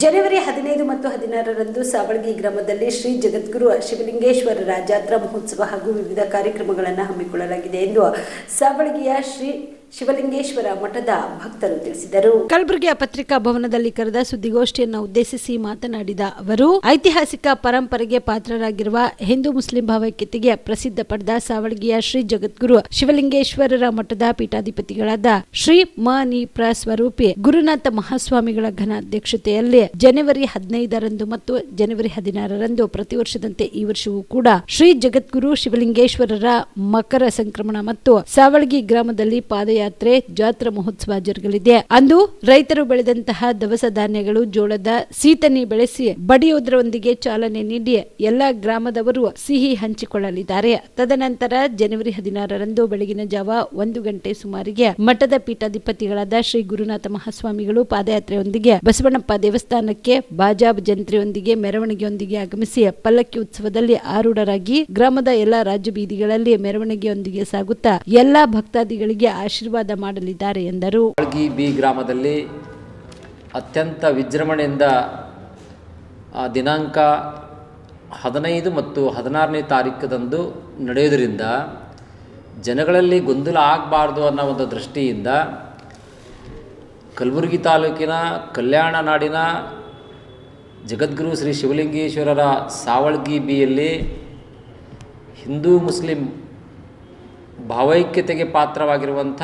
ಜನವರಿ ಹದಿನೈದು ಮತ್ತು ಹದಿನಾರರಂದು ಸಾವಳಗಿ ಗ್ರಾಮದಲ್ಲಿ ಶ್ರೀ ಜಗದ್ಗುರು ಶಿವಲಿಂಗೇಶ್ವರರ ಜಾತ್ರಾ ಮಹೋತ್ಸವ ಹಾಗೂ ವಿವಿಧ ಕಾರ್ಯಕ್ರಮಗಳನ್ನು ಹಮ್ಮಿಕೊಳ್ಳಲಾಗಿದೆ ಎಂದು ಸಾವಳಗಿಯ ಶ್ರೀ ಶಿವಲಿಂಗೇಶ್ವರ ಮಠದ ಭಕ್ತರು ತಿಳಿಸಿದರು. ಕಲಬುರಗಿಯ ಪತ್ರಿಕಾ ಭವನದಲ್ಲಿ ಕರೆದ ಸುದ್ದಿಗೋಷ್ಠಿಯನ್ನು ಉದ್ದೇಶಿಸಿ ಮಾತನಾಡಿದ ಅವರು, ಐತಿಹಾಸಿಕ ಪರಂಪರೆಗೆ ಪಾತ್ರರಾಗಿರುವ ಹಿಂದೂ ಮುಸ್ಲಿಂ ಭಾವೈಕ್ಯತೆಗೆ ಪ್ರಸಿದ್ಧ ಪಡೆದ ಸಾವಳಗಿಯ ಶ್ರೀ ಜಗದ್ಗುರು ಶಿವಲಿಂಗೇಶ್ವರರ ಮಠದ ಪೀಠಾಧಿಪತಿಗಳಾದ ಶ್ರೀ ಮ ನಿ ಪ್ರ ಸ್ವರೂಪಿ ಗುರುನಾಥ ಮಹಾಸ್ವಾಮಿಗಳ ಘನ ಅಧ್ಯಕ್ಷತೆಯಲ್ಲಿ ಜನವರಿ ಹದಿನೈದರಂದು ಮತ್ತು ಜನವರಿ ಹದಿನಾರರಂದು ಪ್ರತಿ ವರ್ಷದಂತೆ ಈ ವರ್ಷವೂ ಕೂಡ ಶ್ರೀ ಜಗದ್ಗುರು ಶಿವಲಿಂಗೇಶ್ವರರ ಮಕರ ಸಂಕ್ರಮಣ ಮತ್ತು ಸಾವಳಗಿ ಗ್ರಾಮದಲ್ಲಿ ಪಾದಯಾತ್ರೆ ಜಾತ್ರಾ ಮಹೋತ್ಸವ ಜರುಗಲಿದೆ. ಅಂದು ರೈತರು ಬೆಳೆದಂತಹ ದವಸ ಧಾನ್ಯಗಳು, ಜೋಳದ ಸೀತನಿ ಬೆಳೆಸಿ ಬಡಿಯುವುದರೊಂದಿಗೆ ಚಾಲನೆ ನೀಡಿ ಎಲ್ಲ ಗ್ರಾಮದವರು ಸಿಹಿ ಹಂಚಿಕೊಳ್ಳಲಿದ್ದಾರೆ. ತದನಂತರ ಜನವರಿ ಹದಿನಾರರಂದು ಬೆಳಗಿನ ಜಾವ ಒಂದು ಗಂಟೆ ಸುಮಾರಿಗೆ ಮಠದ ಪೀಠಾಧಿಪತಿಗಳಾದ ಶ್ರೀ ಗುರುನಾಥ ಮಹಾಸ್ವಾಮಿಗಳು ಪಾದಯಾತ್ರೆಯೊಂದಿಗೆ ಬಸವಣ್ಣಪ್ಪ ದೇವಸ್ಥಾನಕ್ಕೆ ಬಾಜಾಬ್ ಜಂತ್ರಿಯೊಂದಿಗೆ ಮೆರವಣಿಗೆಯೊಂದಿಗೆ ಆಗಮಿಸಿ ಪಲ್ಲಕ್ಕಿ ಉತ್ಸವದಲ್ಲಿ ಆರೂಢರಾಗಿ ಗ್ರಾಮದ ಎಲ್ಲಾ ರಾಜ್ಯ ಬೀದಿಗಳಲ್ಲಿ ಮೆರವಣಿಗೆಯೊಂದಿಗೆ ಸಾಗುತ್ತಾ ಎಲ್ಲಾ ಭಕ್ತಾದಿಗಳಿಗೆ ಆಶೀರ್ವಾದ ಮಾಡಲಿದ್ದಾರೆ ಎಂದರು. ಬಿ ಗ್ರಾಮದಲ್ಲಿ ಅತ್ಯಂತ ವಿಜೃಂಭಣೆಯಿಂದ ದಿನಾಂಕ ಹದಿನೈದು ಮತ್ತು ಹದಿನಾರನೇ ತಾರೀಕದಂದು ನಡೆಯೋದರಿಂದ ಜನಗಳಲ್ಲಿ ಗೊಂದಲ ಆಗಬಾರ್ದು ಅನ್ನೋ ಒಂದು ದೃಷ್ಟಿಯಿಂದ ಕಲಬುರಗಿ ತಾಲೂಕಿನ ಕಲ್ಯಾಣ ನಾಡಿನ ಜಗದ್ಗುರು ಶ್ರೀ ಶಿವಲಿಂಗೇಶ್ವರರ ಸಾವಳ್ಗಿ ಬಿಯಲ್ಲಿ ಹಿಂದೂ ಮುಸ್ಲಿಂ ಭಾವೈಕ್ಯತೆಗೆ ಪಾತ್ರವಾಗಿರುವಂಥ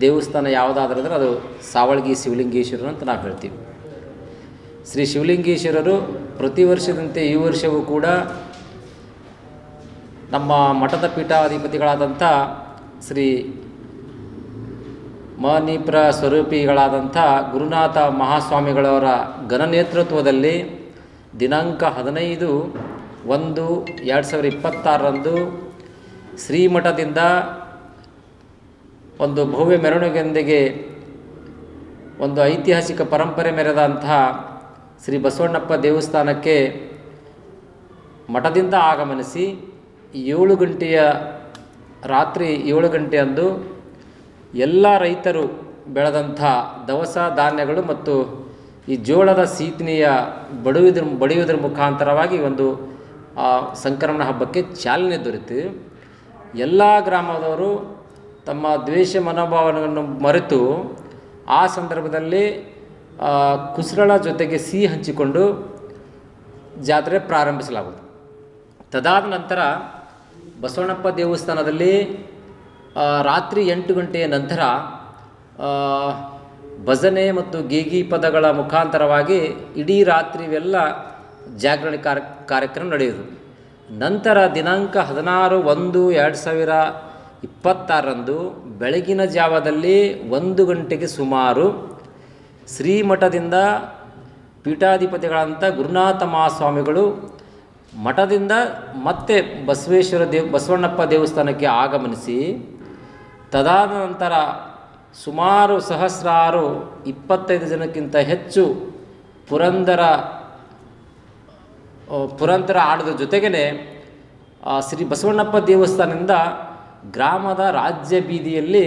ದೇವಸ್ಥಾನ ಯಾವುದಾದ್ರೂ ಅಂದರೆ ಅದು ಸಾವಳ್ಗಿ ಶಿವಲಿಂಗೇಶ್ವರರು ಅಂತ ನಾವು ಹೇಳ್ತೀವಿ. ಶ್ರೀ ಶಿವಲಿಂಗೇಶ್ವರರು ಪ್ರತಿ ವರ್ಷದಂತೆ ಈ ವರ್ಷವೂ ಕೂಡ ನಮ್ಮ ಮಠದ ಪೀಠಾಧಿಪತಿಗಳಾದಂಥ ಶ್ರೀ ಮನಿಪ್ರ ಸ್ವರೂಪಿಗಳಾದಂಥ ಗುರುನಾಥ ಮಹಾಸ್ವಾಮಿಗಳವರ ಘನ ನೇತೃತ್ವದಲ್ಲಿ ದಿನಾಂಕ ಹದಿನೈದು ಒಂದು ಎರಡು ಸಾವಿರದ ಇಪ್ಪತ್ತಾರರಂದು ಶ್ರೀಮಠದಿಂದ ಒಂದು ಭವ್ಯ ಮೆರವಣಿಗೆಯೊಂದಿಗೆ ಒಂದು ಐತಿಹಾಸಿಕ ಪರಂಪರೆ ಮೆರೆದಂತಹ ಶ್ರೀ ಬಸವಣ್ಣಪ್ಪ ದೇವಸ್ಥಾನಕ್ಕೆ ಮಠದಿಂದ ಆಗಮನಿಸಿ ಏಳು ಗಂಟೆಯ ರಾತ್ರಿ ಏಳು ಗಂಟೆಯಂದು ಎಲ್ಲ ರೈತರು ಬೆಳೆದಂಥ ದವಸ ಧಾನ್ಯಗಳು ಮತ್ತು ಈ ಜೋಳದ ಸೀತನಿಯ ಬಡುವುದ್ರ ಬಡಿಯುವುದರ ಮುಖಾಂತರವಾಗಿ ಒಂದು ಸಂಕ್ರಮಣ ಹಬ್ಬಕ್ಕೆ ಚಾಲನೆ ದೊರೆತು. ಎಲ್ಲ ಗ್ರಾಮದವರು ತಮ್ಮ ದ್ವೇಷ ಮನೋಭಾವನೆಯನ್ನು ಮರೆತು ಆ ಸಂದರ್ಭದಲ್ಲಿ ಕುಸರಳ ಜೊತೆಗೆ ಸಿಹಿ ಹಂಚಿಕೊಂಡು ಜಾತ್ರೆ ಪ್ರಾರಂಭಿಸಲಾಗುವುದು. ತದಾದ ನಂತರ ಬಸವಣ್ಣಪ್ಪ ದೇವಸ್ಥಾನದಲ್ಲಿ ರಾತ್ರಿ ಎಂಟು ಗಂಟೆಯ ನಂತರ ಭಜನೆ ಮತ್ತು ಗೀಗಿ ಪದಗಳ ಮುಖಾಂತರವಾಗಿ ಇಡೀ ರಾತ್ರಿವೆಲ್ಲ ಜಾಗರಣೆ ಕಾರ್ಯ ಕಾರ್ಯಕ್ರಮ ನಡೆಯುವುದು. ನಂತರ ದಿನಾಂಕ ಹದಿನಾರು ಒಂದು ಎರಡು ಸಾವಿರ ಇಪ್ಪತ್ತಾರರಂದು ಬೆಳಗಿನ ಜಾವದಲ್ಲಿ ಒಂದು ಗಂಟೆಗೆ ಸುಮಾರು ಶ್ರೀಮಠದಿಂದ ಪೀಠಾಧಿಪತಿಗಳಂಥ ಗುರುನಾಥ ಮಹಾಸ್ವಾಮಿಗಳು ಮಠದಿಂದ ಮತ್ತೆ ಬಸವೇಶ್ವರ ದೇವ್, ಬಸವಣ್ಣಪ್ಪ ದೇವಸ್ಥಾನಕ್ಕೆ ಆಗಮನಿಸಿ ತದಾದ ನಂತರ ಸುಮಾರು ಸಹಸ್ರಾರು ಇಪ್ಪತ್ತೈದು ಜನಕ್ಕಿಂತ ಹೆಚ್ಚು ಪುರಂದರ ಆ, ಪುರಂದರ ಆಡದ ಜೊತೆಗೇ ಶ್ರೀ ಬಸವಣ್ಣಪ್ಪ ದೇವಸ್ಥಾನದಿಂದ ಗ್ರಾಮದ ರಾಜ್ಯ ಬೀದಿಯಲ್ಲಿ